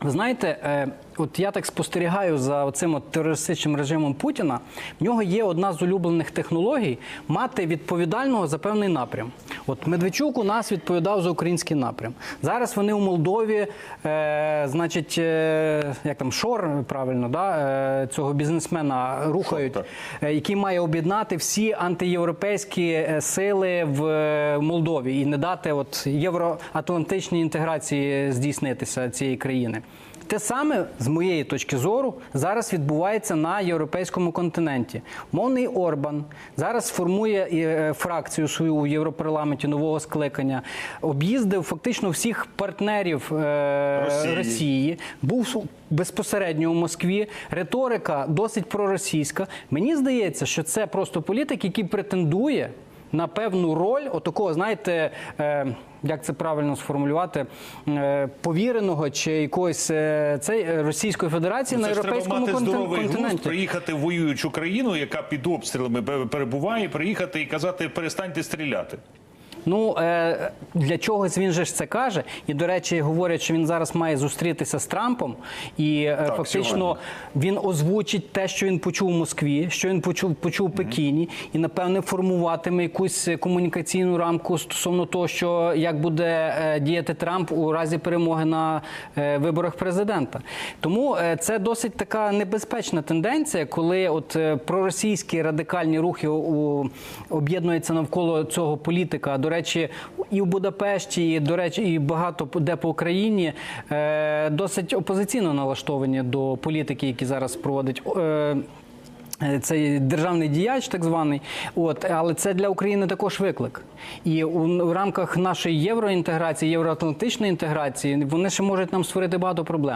Ви знаєте, е, от я так спостерігаю за цим от терористичним режимом Путіна. В нього є одна з улюблених технологій мати відповідального за певний напрям. От Медведчук у нас відповідав за український напрям. Зараз вони у Молдові, е, значить, е, як там Шор, правильно, да, е, цього бізнесмена рухають, е, який має об'єднати всі антиєвропейські е, сили в е, Молдові і не дати от євроатлантичній інтеграції здійснитися цієї країни. Те саме з моєї точки зору зараз відбувається на європейському континенті. Мовний Орбан зараз формує е, фракцію свою у Європарламенті нового скликання, об'їздив фактично всіх партнерів е, Росії. Росії, був безпосередньо у Москві. Риторика досить проросійська. Мені здається, що це просто політик, який претендує на певну роль отакого, знаєте, е, як це правильно сформулювати, е, повіреного чи якогось е, цей, Російської Федерації на Ну, Це треба європейському мати контин- здоровий глузд, континенті. приїхати в воюючу країну, яка під обстрілами перебуває, приїхати і казати перестаньте стріляти. Ну е, для чогось він же ж це каже. І до речі, говорять, що він зараз має зустрітися з Трампом, і е, фактично сьогодні. він озвучить те, що він почув у Москві, що він почув почув у Пекіні, і напевне формуватиме якусь комунікаційну рамку стосовно того, що як буде е, діяти Трамп у разі перемоги на е, виборах президента. Тому е, це досить така небезпечна тенденція, коли от е, проросійські радикальні рухи у, об'єднуються навколо цього політика. До речі, і в Будапешті, і до речі, і багато де по Україні е, досить опозиційно налаштовані до політики, які зараз проводить. Е, Е, Цей державний діяч, так званий, от але це для України також виклик. І у, у рамках нашої євроінтеграції, євроатлантичної інтеграції, вони ще можуть нам створити багато проблем.